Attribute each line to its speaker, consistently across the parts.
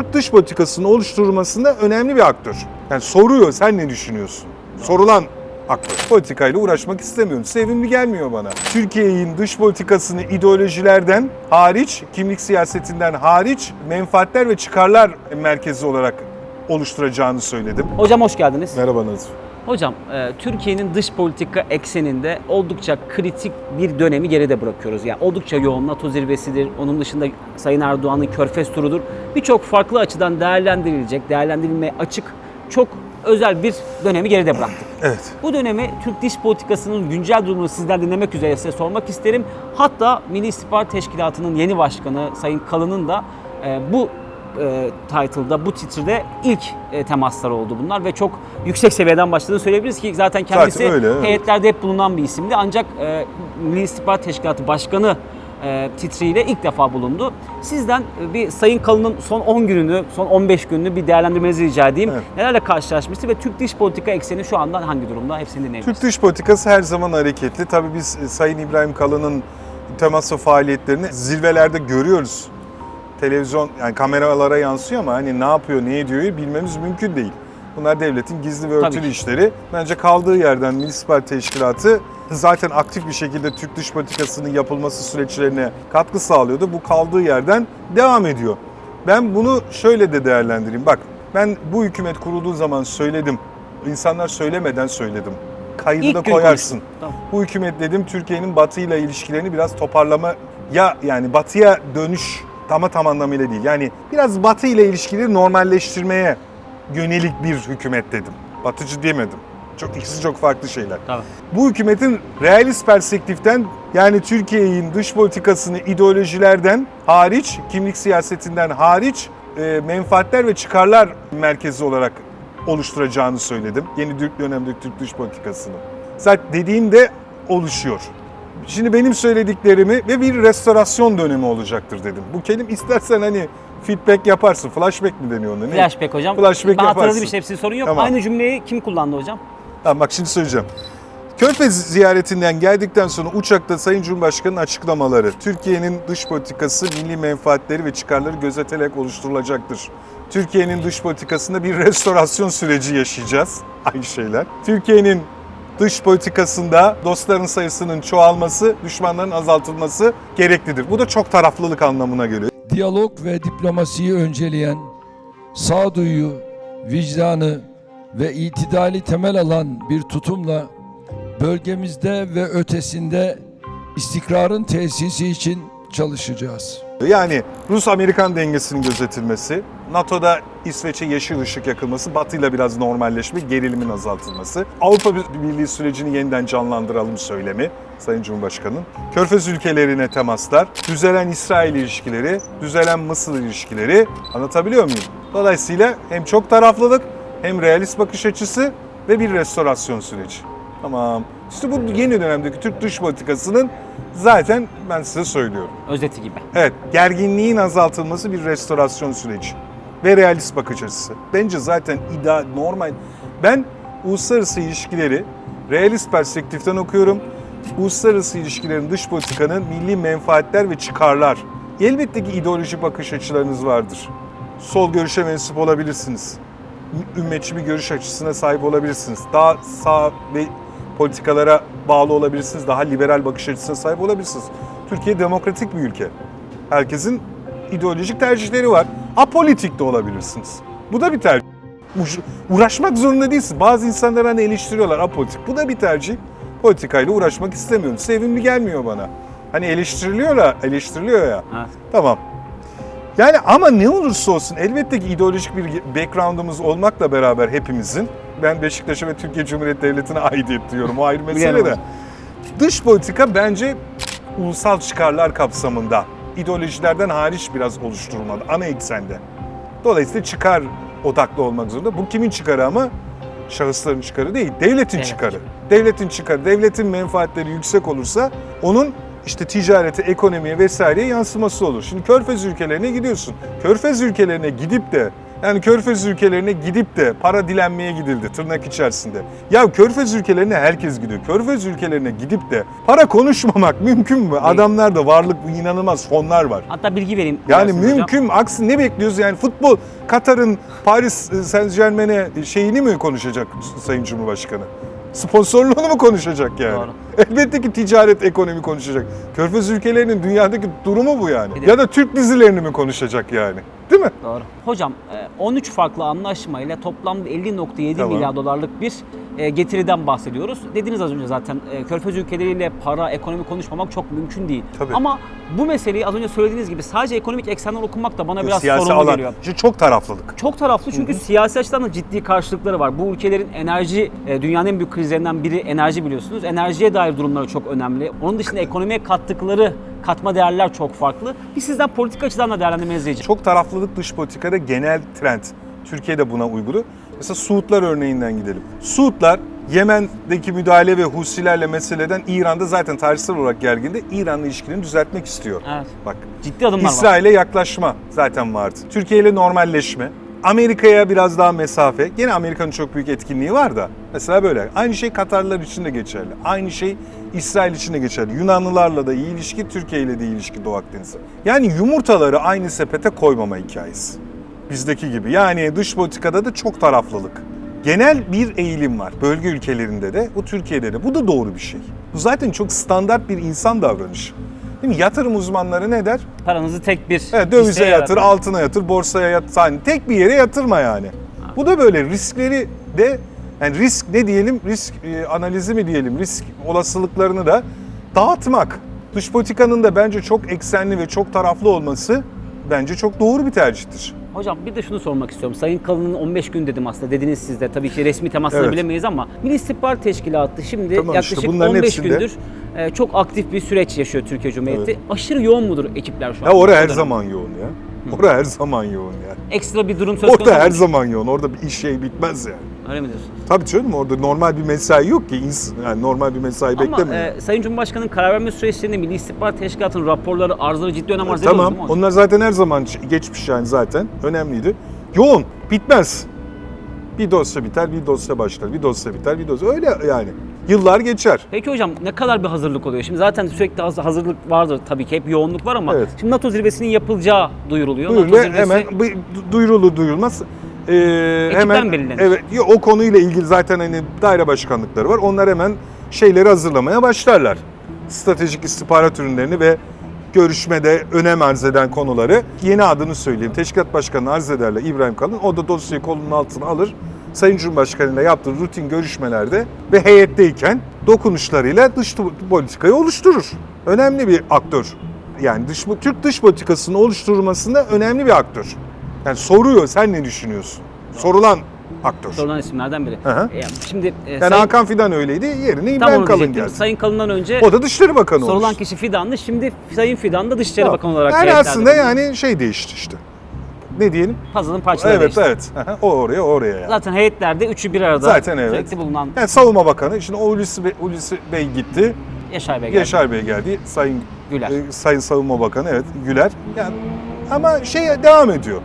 Speaker 1: Türk dış politikasının oluşturulmasında önemli bir aktör. Yani soruyor sen ne düşünüyorsun? Sorulan aktör. Politikayla uğraşmak istemiyorum. Sevimli gelmiyor bana. Türkiye'nin dış politikasını ideolojilerden hariç, kimlik siyasetinden hariç menfaatler ve çıkarlar merkezi olarak oluşturacağını söyledim.
Speaker 2: Hocam hoş geldiniz.
Speaker 1: Merhaba Nazif.
Speaker 2: Hocam, e, Türkiye'nin dış politika ekseninde oldukça kritik bir dönemi geride bırakıyoruz. Yani oldukça yoğun NATO zirvesidir. Onun dışında Sayın Erdoğan'ın Körfez turudur. Birçok farklı açıdan değerlendirilecek, değerlendirilmeye açık çok özel bir dönemi geride bıraktık.
Speaker 1: Evet.
Speaker 2: Bu dönemi Türk dış politikasının güncel durumunu sizden dinlemek üzere size sormak isterim. Hatta Milli İstihbarat Teşkilatı'nın yeni başkanı Sayın Kalın'ın da e, bu e, title'da, bu titrede ilk e, temasları oldu bunlar ve çok yüksek seviyeden başladığını söyleyebiliriz ki zaten kendisi
Speaker 1: Zaten öyle, evet.
Speaker 2: heyetlerde hep bulunan bir isimdi. Ancak e, Milli İstihbarat Teşkilatı Başkanı e, titriyle ilk defa bulundu. Sizden e, bir Sayın Kalın'ın son 10 gününü, son 15 gününü bir değerlendirmenizi rica edeyim.
Speaker 1: Evet.
Speaker 2: Nelerle karşılaşmıştı ve Türk dış politika ekseni şu anda hangi durumda? Hepsini dinleyebiliriz.
Speaker 1: Türk dış politikası her zaman hareketli. Tabii biz e, Sayın İbrahim Kalın'ın teması faaliyetlerini zirvelerde görüyoruz. Televizyon yani kameralara yansıyor ama hani ne yapıyor, ne ediyor bilmemiz mümkün değil. Bunlar devletin gizli ve örtülü işleri. Bence kaldığı yerden İstihbarat Teşkilatı zaten aktif bir şekilde Türk dış politikasının yapılması süreçlerine katkı sağlıyordu. Bu kaldığı yerden devam ediyor. Ben bunu şöyle de değerlendireyim. Bak ben bu hükümet kurulduğu zaman söyledim. İnsanlar söylemeden söyledim. Kaydı
Speaker 2: İlk
Speaker 1: da
Speaker 2: gün
Speaker 1: koyarsın.
Speaker 2: Tamam.
Speaker 1: Bu hükümet dedim Türkiye'nin Batı ile ilişkilerini biraz toparlama ya yani Batı'ya dönüş tam tam anlamıyla değil. Yani biraz Batı ile ilişkileri normalleştirmeye yönelik bir hükümet dedim. Batıcı demedim. Çok ikisi çok farklı şeyler.
Speaker 2: Tabii.
Speaker 1: Bu hükümetin realist perspektiften yani Türkiye'nin dış politikasını ideolojilerden hariç, kimlik siyasetinden hariç e, menfaatler ve çıkarlar merkezi olarak oluşturacağını söyledim. Yeni Türk dönemdeki Türk dış politikasını. Zaten dediğimde oluşuyor. Şimdi benim söylediklerimi ve bir restorasyon dönemi olacaktır dedim. Bu kelime istersen hani feedback yaparsın. Flashback mi deniyor ona? Ne?
Speaker 2: Flashback hocam.
Speaker 1: Flashback
Speaker 2: ben hatırladım
Speaker 1: yaparsın.
Speaker 2: işte hepsinin sorun yok.
Speaker 1: Tamam.
Speaker 2: Aynı cümleyi kim kullandı hocam?
Speaker 1: Tamam bak şimdi söyleyeceğim. Körfez ziyaretinden geldikten sonra uçakta Sayın Cumhurbaşkanı'nın açıklamaları, Türkiye'nin dış politikası milli menfaatleri ve çıkarları gözetilerek oluşturulacaktır. Türkiye'nin dış politikasında bir restorasyon süreci yaşayacağız. Aynı şeyler. Türkiye'nin dış politikasında dostların sayısının çoğalması, düşmanların azaltılması gereklidir. Bu da çok taraflılık anlamına geliyor.
Speaker 3: diyalog ve diplomasiyi önceleyen, sağduyu, vicdanı ve itidali temel alan bir tutumla bölgemizde ve ötesinde istikrarın tesisi için çalışacağız.
Speaker 1: Yani Rus-Amerikan dengesinin gözetilmesi, NATO'da İsveç'e yeşil ışık yakılması, Batı ile biraz normalleşme, gerilimin azaltılması, Avrupa Birliği sürecini yeniden canlandıralım söylemi Sayın Cumhurbaşkanı'nın, Körfez ülkelerine temaslar, düzelen İsrail ilişkileri, düzelen Mısır ilişkileri anlatabiliyor muyum? Dolayısıyla hem çok taraflılık hem realist bakış açısı ve bir restorasyon süreci. Tamam. İşte bu yeni dönemdeki Türk dış politikasının zaten ben size söylüyorum.
Speaker 2: Özeti gibi.
Speaker 1: Evet, gerginliğin azaltılması bir restorasyon süreci ve realist bakış açısı. Bence zaten ideal, normal. Ben uluslararası ilişkileri realist perspektiften okuyorum. Uluslararası ilişkilerin dış politikanın milli menfaatler ve çıkarlar. Elbette ki ideolojik bakış açılarınız vardır. Sol görüşe mensup olabilirsiniz. Ümmetçi bir görüş açısına sahip olabilirsiniz. Daha sağ ve politikalara bağlı olabilirsiniz. Daha liberal bakış açısına sahip olabilirsiniz. Türkiye demokratik bir ülke. Herkesin ideolojik tercihleri var. Apolitik de olabilirsiniz. Bu da bir tercih. Uğraş- Uğraşmak zorunda değilsin. Bazı insanlar hani eleştiriyorlar apolitik. Bu da bir tercih. Politikayla uğraşmak istemiyorum. Sevimli gelmiyor bana. Hani eleştiriliyor ya, eleştiriliyor ya.
Speaker 2: Evet.
Speaker 1: Tamam. Yani ama ne olursa olsun elbette ki ideolojik bir background'umuz olmakla beraber hepimizin ben Beşiktaş'a ve Türkiye Cumhuriyeti Devleti'ne aidiyet diyorum. O ayrı mesele
Speaker 2: Biliyorum
Speaker 1: de. Dış politika bence ulusal çıkarlar kapsamında ideolojilerden hariç biraz oluşturulmalı ana eksende. Dolayısıyla çıkar odaklı olmak zorunda. Bu kimin çıkarı ama? Şahısların çıkarı değil, devletin
Speaker 2: Evet.
Speaker 1: çıkarı. Devletin çıkarı, devletin menfaatleri yüksek olursa onun işte ticarete, ekonomiye vesaireye yansıması olur. Şimdi Körfez ülkelerine gidiyorsun. Körfez ülkelerine gidip de Yani Körfez ülkelerine gidip de para dilenmeye gidildi tırnak içerisinde. Ya Körfez ülkelerine herkes gidiyor. Körfez ülkelerine gidip de para konuşmamak mümkün mü? Adamlarda varlık inanılmaz fonlar var.
Speaker 2: Hatta bilgi vereyim.
Speaker 1: Yani
Speaker 2: dilerseniz hocam.
Speaker 1: mümkün. Aksi ne bekliyoruz yani futbol Katar'ın Paris e, Saint Germain'e şeyini mi konuşacak Sayın Cumhurbaşkanı? Sponsorluğunu mu konuşacak yani?
Speaker 2: Doğru.
Speaker 1: Elbette ki ticaret, ekonomi konuşacak. Körfez ülkelerinin dünyadaki durumu bu yani.
Speaker 2: Bir de-
Speaker 1: Ya da Türk dizilerini mi konuşacak yani? Değil mi?
Speaker 2: Doğru. Hocam e, 13 farklı anlaşmayla toplamda 50.7
Speaker 1: Tamam.
Speaker 2: milyar dolarlık bir e, getiriden bahsediyoruz. Dediniz az önce zaten e, Körfez ülkeleriyle para, ekonomi konuşmamak çok mümkün değil.
Speaker 1: Tabii.
Speaker 2: Ama bu meseleyi az önce söylediğiniz gibi sadece ekonomik eksenden okumak da bana biraz
Speaker 1: Siyasi
Speaker 2: sorunlu
Speaker 1: alan.
Speaker 2: geliyor.
Speaker 1: İşte çok taraflılık.
Speaker 2: Çok taraflı çünkü siyasi açıdan da ciddi karşılıkları var. Bu ülkelerin enerji, e, dünyanın en büyük krizlerinden biri enerji biliyorsunuz. Enerjiye dair durumları çok önemli. Onun dışında ekonomiye kattıkları katma değerler çok farklı. Biz sizden politik açıdan da değerlendirmenizi diyeceğim.
Speaker 1: Çok taraflılık dış politikada genel trend. Türkiye'de buna uygulu. Mesela Suudlar örneğinden gidelim. Suudlar Yemen'deki müdahale ve Husilerle meseleden İran'da zaten tarihsel olarak gerginde İran'la ilişkilerini düzeltmek istiyor.
Speaker 2: Evet.
Speaker 1: Bak
Speaker 2: Ciddi adımlar var.
Speaker 1: İsrail'e yaklaşma zaten vardı. Türkiye ile normalleşme. Amerika'ya biraz daha mesafe. Gene Amerika'nın çok büyük etkinliği var da. Mesela böyle. Aynı şey Katarlılar için de geçerli. Aynı şey İsrail için de geçerli. Yunanlılarla da iyi ilişki, Türkiye ile de iyi ilişki Doğu Akdeniz'e. Yani yumurtaları aynı sepete koymama hikayesi. Bizdeki gibi. Yani dış politikada da çok taraflılık. Genel bir eğilim var. Bölge ülkelerinde de, bu Türkiye'de de. Bu da doğru bir şey. Bu zaten çok standart bir insan davranışı. Değil mi? Yatırım uzmanları ne der?
Speaker 2: Paranızı tek bir
Speaker 1: Evet, dövize yatır,
Speaker 2: yaratın.
Speaker 1: altına yatır, borsaya yatır. Hani tek bir yere yatırma yani. Bu da böyle riskleri de yani risk ne diyelim? Risk e, analizi mi diyelim? Risk olasılıklarını da dağıtmak. Dış politikanın da bence çok eksenli ve çok taraflı olması bence çok doğru bir tercihtir.
Speaker 2: Hocam bir de şunu sormak istiyorum. Sayın Kalın'ın 15 gün dedim aslında. Dediniz siz de. Tabii ki resmi temasını
Speaker 1: Evet.
Speaker 2: bilemeyiz ama Milli İstihbarat Teşkilatı şimdi
Speaker 1: Tamam işte
Speaker 2: yaklaşık
Speaker 1: bunların
Speaker 2: 15
Speaker 1: hepsinde-
Speaker 2: gündür e, çok aktif bir süreç yaşıyor Türkiye Cumhuriyeti. Aşırı yoğun mudur ekipler şu an?
Speaker 1: Ya orada her zaman yoğun ya. Orada her zaman yoğun ya.
Speaker 2: Ekstra bir durum söz konusu
Speaker 1: Orada her zaman yoğun. Orada bir iş şey bitmez yani.
Speaker 2: Öyle mi diyorsunuz?
Speaker 1: Tabii canım orada normal bir mesai yok ki. İns- Yani normal bir mesai
Speaker 2: Ama
Speaker 1: beklemiyor.
Speaker 2: e, Sayın Cumhurbaşkanı'nın karar verme süreçlerinde Milli İstihbarat Teşkilatı'nın raporları, arızaları ciddi önem arz ediyor
Speaker 1: Tamam.
Speaker 2: değil mi hocam?
Speaker 1: Onlar zaten her zaman geçmiş yani zaten. Önemliydi. Yoğun. Bitmez. Bir dosya biter, bir dosya başlar. Bir dosya biter, bir dosya. Öyle yani. Yıllar geçer.
Speaker 2: Peki hocam ne kadar bir hazırlık oluyor? Şimdi zaten sürekli haz- hazırlık vardır tabii ki hep yoğunluk var ama
Speaker 1: Evet.
Speaker 2: şimdi NATO zirvesinin yapılacağı duyuruluyor.
Speaker 1: Duyurulu,
Speaker 2: NATO zirvesi
Speaker 1: hemen bu- duyurulu Ee, hemen
Speaker 2: belirlenir.
Speaker 1: evet yo, o konuyla ilgili zaten hani daire başkanlıkları var. Onlar hemen şeyleri hazırlamaya başlarlar. Stratejik istihbarat ürünlerini ve görüşmede önem arz eden konuları yeni adını söyleyeyim. Teşkilat Başkanı arz ederler İbrahim Kalın. O da dosyayı kolunun altına alır. Sayın Cumhurbaşkanı ile yaptığı rutin görüşmelerde ve heyetteyken dokunuşlarıyla dış politikayı oluşturur. Önemli bir aktör. Yani dış, Türk dış politikasını oluşturmasında önemli bir aktör. Yani soruyor sen ne düşünüyorsun? Sorulan aktör.
Speaker 2: sorulan isimlerden biri.
Speaker 1: Hı hı.
Speaker 2: E, şimdi e,
Speaker 1: Yani
Speaker 2: Sayın,
Speaker 1: Hakan Fidan öyleydi. Yerine
Speaker 2: tam
Speaker 1: İbrahim
Speaker 2: onu
Speaker 1: Kalın
Speaker 2: diyecektim.
Speaker 1: geldi.
Speaker 2: Sayın Kalın'dan önce
Speaker 1: O da Dışişleri Bakanı
Speaker 2: sorulan
Speaker 1: olmuş.
Speaker 2: kişi Fidan'dı. Şimdi Sayın Fidan da Dışişleri
Speaker 1: Tamam.
Speaker 2: Bakanı olarak
Speaker 1: Yani
Speaker 2: kayıtlarda
Speaker 1: aslında
Speaker 2: bulunuyor.
Speaker 1: yani şey değişti işte. Ne diyelim?
Speaker 2: puzzle'ın parçaları
Speaker 1: Evet
Speaker 2: değişti.
Speaker 1: evet. Hı. O oraya o oraya yani.
Speaker 2: Zaten heyetlerde üçü bir arada
Speaker 1: Zaten evet.
Speaker 2: sürekli bulunan
Speaker 1: Yani Savunma Bakanı, şimdi o Hulusi Bey, Hulusi Bey gitti,
Speaker 2: Yaşar Bey geldi.
Speaker 1: Yaşar Bey geldi, Sayın
Speaker 2: Güler.
Speaker 1: e, Sayın Savunma Bakanı evet Güler. Yani ama şey devam ediyor.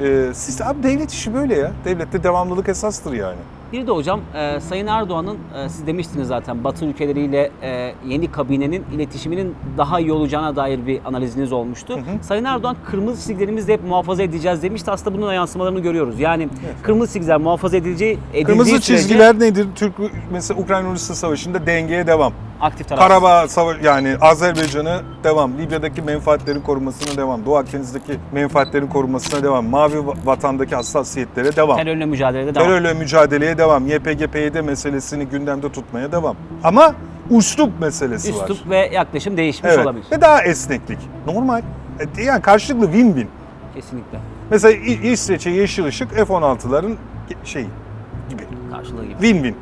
Speaker 1: Ee, siz abi devlet işi böyle ya. Devlette devamlılık esastır yani.
Speaker 2: Bir de hocam e, Sayın Erdoğan'ın e, siz demiştiniz zaten Batı ülkeleriyle e, yeni kabinenin iletişiminin daha iyi olacağına dair bir analiziniz olmuştu. Sayın Erdoğan kırmızı çizgilerimizi de hep muhafaza edeceğiz demişti. Aslında bunun yansımalarını görüyoruz. Yani kırmızı çizgiler muhafaza edileceği edildiği
Speaker 1: Kırmızı
Speaker 2: sürece
Speaker 1: çizgiler nedir? Türk mesela Ukrayna-Rusya savaşında dengeye devam.
Speaker 2: aktif taraf.
Speaker 1: Karabağ savaş yani Azerbaycan'ı devam. Libya'daki menfaatlerin korunmasına devam. Doğu Akdeniz'deki menfaatlerin korunmasına devam. Mavi va- vatandaki hassasiyetlere devam.
Speaker 2: Terörle mücadelede devam.
Speaker 1: Terörle mücadeleye devam. YPG, PYD meselesini gündemde tutmaya devam. Ama üslup meselesi var.
Speaker 2: Üslup ve yaklaşım değişmiş
Speaker 1: Evet.
Speaker 2: olabilir.
Speaker 1: Ve daha esneklik. Normal. E, Yani karşılıklı win-win.
Speaker 2: Kesinlikle.
Speaker 1: Mesela İsveç'e yeşil ışık F-16'ların şeyi gibi.
Speaker 2: Karşılığı gibi.
Speaker 1: Win-win.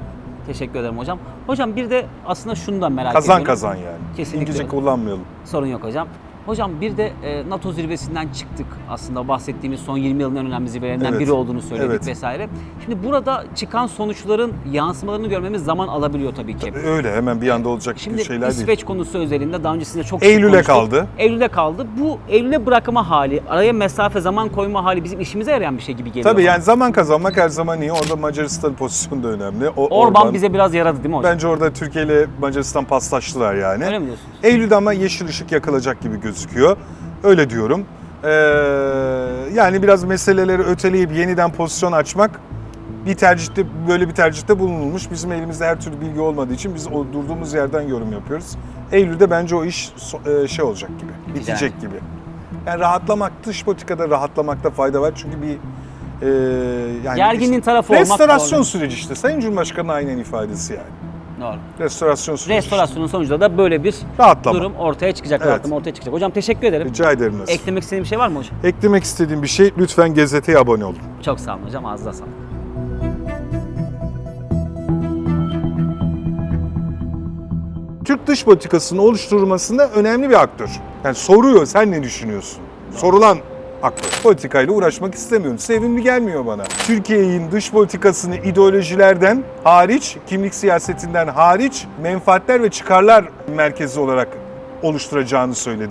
Speaker 2: Teşekkür ederim hocam. Hocam bir de aslında şunu da merak
Speaker 1: Kazan
Speaker 2: ediyorum.
Speaker 1: kazan yani.
Speaker 2: Kesinlikle
Speaker 1: İngilizce kullanmayalım.
Speaker 2: Sorun yok hocam. Hocam bir de e, NATO zirvesinden çıktık aslında bahsettiğimiz son 20 yılın en önemli zirvelerinden
Speaker 1: Evet.
Speaker 2: biri olduğunu söyledik
Speaker 1: Evet.
Speaker 2: vesaire. Şimdi burada çıkan sonuçların yansımalarını görmemiz zaman alabiliyor tabii ki.
Speaker 1: Öyle hemen bir anda olacak
Speaker 2: Şimdi
Speaker 1: şeyler
Speaker 2: İsveç
Speaker 1: değil.
Speaker 2: konusu özelinde daha öncesinde çok sık
Speaker 1: Eylül'e kaldı.
Speaker 2: Eylül'e kaldı. Bu Eylül'e bırakma hali, araya mesafe zaman koyma hali bizim işimize yarayan bir şey gibi geliyor.
Speaker 1: Tabii
Speaker 2: bana.
Speaker 1: yani zaman kazanmak her zaman iyi. Orada Macaristan pozisyonu da önemli. O,
Speaker 2: Orban
Speaker 1: oradan-
Speaker 2: bize biraz yaradı değil mi hocam?
Speaker 1: Bence orada Türkiye ile Macaristan paslaştılar yani.
Speaker 2: Öyle mi diyorsunuz?
Speaker 1: Eylül'de ama yeşil ışık yakılacak gibi gözüküyor. Öyle diyorum. Ee, yani biraz meseleleri öteleyip yeniden pozisyon açmak bir tercihte böyle bir tercihte bulunulmuş. Bizim elimizde her türlü bilgi olmadığı için biz o durduğumuz yerden yorum yapıyoruz. Eylül'de bence o iş e, şey olacak gibi, bitecek gibi. Yani rahatlamak, dış politikada rahatlamakta fayda var çünkü bir e, yani
Speaker 2: Gerginliğin tarafı olmak
Speaker 1: restorasyon süreci işte. Sayın Cumhurbaşkanı aynen ifadesi yani.
Speaker 2: Doğru.
Speaker 1: Restorasyon süreci.
Speaker 2: Restorasyonun sonucunda da böyle bir
Speaker 1: Rahatlama.
Speaker 2: durum ortaya çıkacak.
Speaker 1: Evet.
Speaker 2: Rahatlama ortaya çıkacak. Hocam teşekkür ederim.
Speaker 1: Rica ederim. Nasip.
Speaker 2: Eklemek istediğim bir şey var mı hocam?
Speaker 1: Eklemek istediğim bir şey lütfen gazeteye abone olun.
Speaker 2: Çok sağ olun hocam. Ağzınıza sağlık.
Speaker 1: Türk dış politikasının oluşturulmasında önemli bir aktör. Yani soruyor sen ne düşünüyorsun? Sorulan aktör. Politikayla uğraşmak istemiyorum. Sevimli gelmiyor bana. Türkiye'nin dış politikasını ideolojilerden hariç, kimlik siyasetinden hariç menfaatler ve çıkarlar merkezi olarak oluşturacağını söyledim.